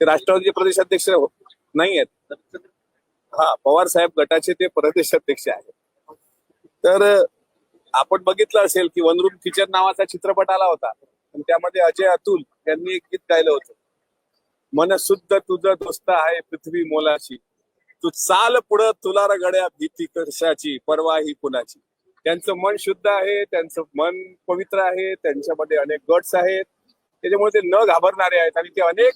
ते राष्ट्रवादीचे प्रदेशाध्यक्ष नाही आहेत हा पवार साहेब गटाचे ते प्रदेशाध्यक्ष आहेत. तर आपण बघितलं असेल की वनरूम किचन नावाचा चित्रपट आला होता. आणि त्यामध्ये अजय अतुल यांनी एक गीत गायलं होतं. मन शुद्ध तुझं दोस्त आहे पृथ्वी मोलाची. तू चाल पुढं तुला र भीती कशाची परवा ही कुणाची. त्यांचं मन शुद्ध आहे त्यांचं मन पवित्र आहे त्यांच्यामध्ये अनेक गट्स आहेत. त्याच्यामुळे ते न घाबरणारे आहेत आणि ते अनेक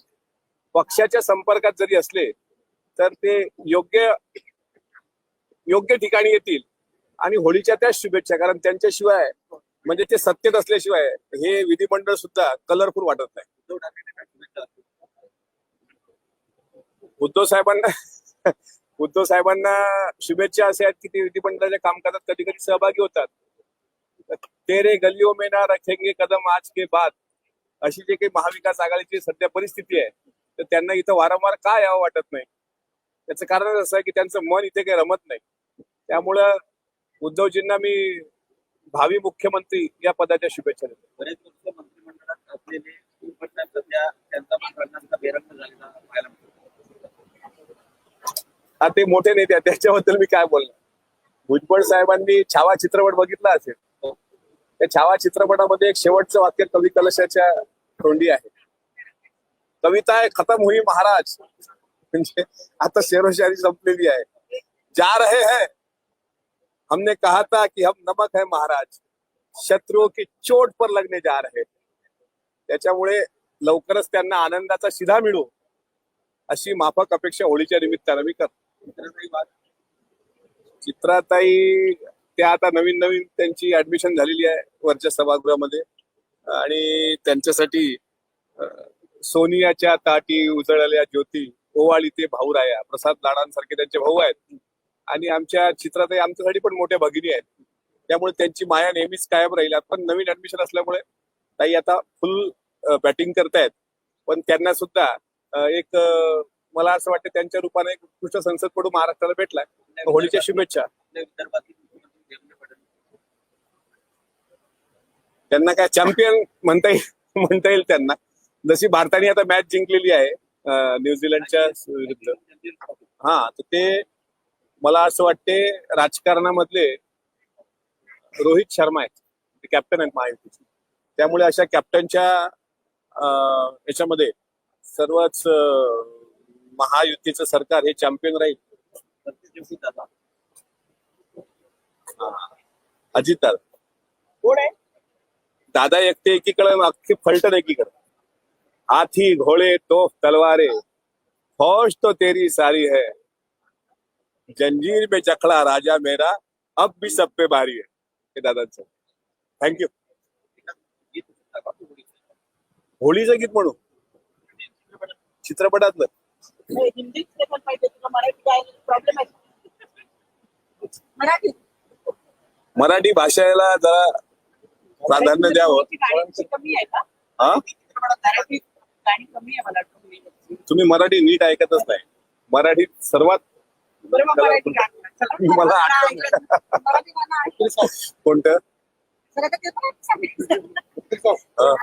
पक्षाच्या संपर्कात जरी असले तर ते योग्य योग्य ठिकाणी येतील. आणि होळीच्या त्याच शुभेच्छा कारण त्यांच्याशिवाय म्हणजे ते सत्तेत असल्याशिवाय हे विधिमंडळ सुद्धा कलरफुल वाटत नाही. उद्धव साहेबांना उद्धव साहेबांना शुभेच्छा असे आहेत की ते विधिमंडळाच्या कामकाजात कधी कधी सहभागी होतात. तेरे गल्लीओ मेना रखेंगे कदम आज के बाद अशी जे काही महाविकास आघाडीची सध्या परिस्थिती आहे तर त्यांना इथं वारंवार का यावं वाटत नाही? त्याचं कारण असं आहे की त्यांचं मन इथे काही रमत नाही. त्यामुळं उद्धवजींना मी भावी मुख्यमंत्री या पदाच्या शुभेच्छा देतो. बरेच मंत्रिमंडळात असलेले हा ते मोठे नेते त्याच्याबद्दल मी काय बोलणार? भुजबळ साहेबांनी छावा चित्रपट बघितला असेल. त्या छावा चित्रपटामध्ये एक शेवटचं वाक्य कवी कलशाच्या तोंडी आहे. कविता आहे खतम हुई महाराज. म्हणजे आता शेरोशाही संपलेली आहे. जा रहे हैं. हमने कहा था कि हम नमक है महाराज. शत्रुओं की चोट पर लगने जा रहे त्याच्यामुळे लवकरच त्यांना आनंदाचा शिधा मिळू. अशी माफक अपेक्षा होळीच्या निमित्तानं मी करतो. चित्राताई त्या आता नवीन नवीन त्यांची ऍडमिशन झालेली आहे वरच्या सभागृहामध्ये. आणि त्यांच्यासाठी सोनियाच्या ताटी उजळल्या ज्योती ओवाळी ते भाऊराया प्रसाद लाडांसारखे त्यांचे भाऊ आहेत. आणि आमच्या चित्राताई आमच्यासाठी पण मोठ्या भगिनी आहेत. त्यामुळे त्यांची माया नेहमीच कायम राहील. पण नवीन ऍडमिशन असल्यामुळे ताई आता फुल बॅटिंग करतायत. पण त्यांना सुद्धा एक मला असं वाटतं त्यांच्या रूपाने एक उत्कृष्ट संसदपटू महाराष्ट्राला भेटलाय. होळीच्या शुभेच्छा. त्यांना काय चॅम्पियन म्हणता येईल म्हणता येईल त्यांना. जशी भारताने आता मॅच जिंकलेली आहे न्यूझीलंडच्या विरुद्ध. हा तर ते मला असं वाटते राजकारणामधले रोहित शर्मा आहेत. ते कॅप्टन आहेत महायुतीचे. त्यामुळे अशा कॅप्टनच्या याच्यामध्ये सर्वच महायुतीचं सरकार हे चॅम्पियन राहील. अजित दादा. कोण आहे? दादा एकटे एकीकडे अख्खी फलटण एकीकडे. हाथी घोड़े तोफ तलवारे। फौज तो तेरी सारी है। जंजीर में जखड़ा राजा मेरा अब भी सब पे भारी है। हे दादांचं थँक्यू होळीचं. गीत म्हणू? चित्रपटातलं। तुला मराठी भाषेला जरा प्राधान्य द्यावं. हा? गाणी कमी आहे मला वाटतं तुम्ही मराठी नीट ऐकतच नाही मराठीत सर्वात बरं मग मराठी गाणं चला. मला गाणं ऐकलं. मराठी गाणं ऐकलं. कोणतं जरा का ते पण सांगितलं. हा.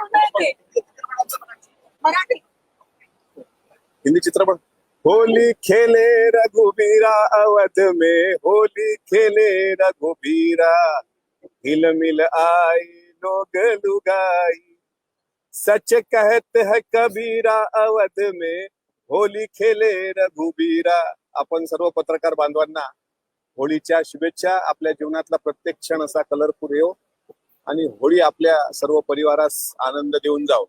मराठी हिंदी चित्रपट होली खेले रघुबीरा अवध में होली खेले रघुबीरा हिल मिल आई लोग लुगाई सच कहते है कबीरा अवध में। होली खेले रघुबीरा। आपण सर्व पत्रकार बांधवांना होळीच्या शुभेच्छा. आपल्या जीवनातला प्रत्येक क्षण असा कलरफुल येऊ आणि होळी आपल्या सर्व परिवारास आनंद देऊन जाऊ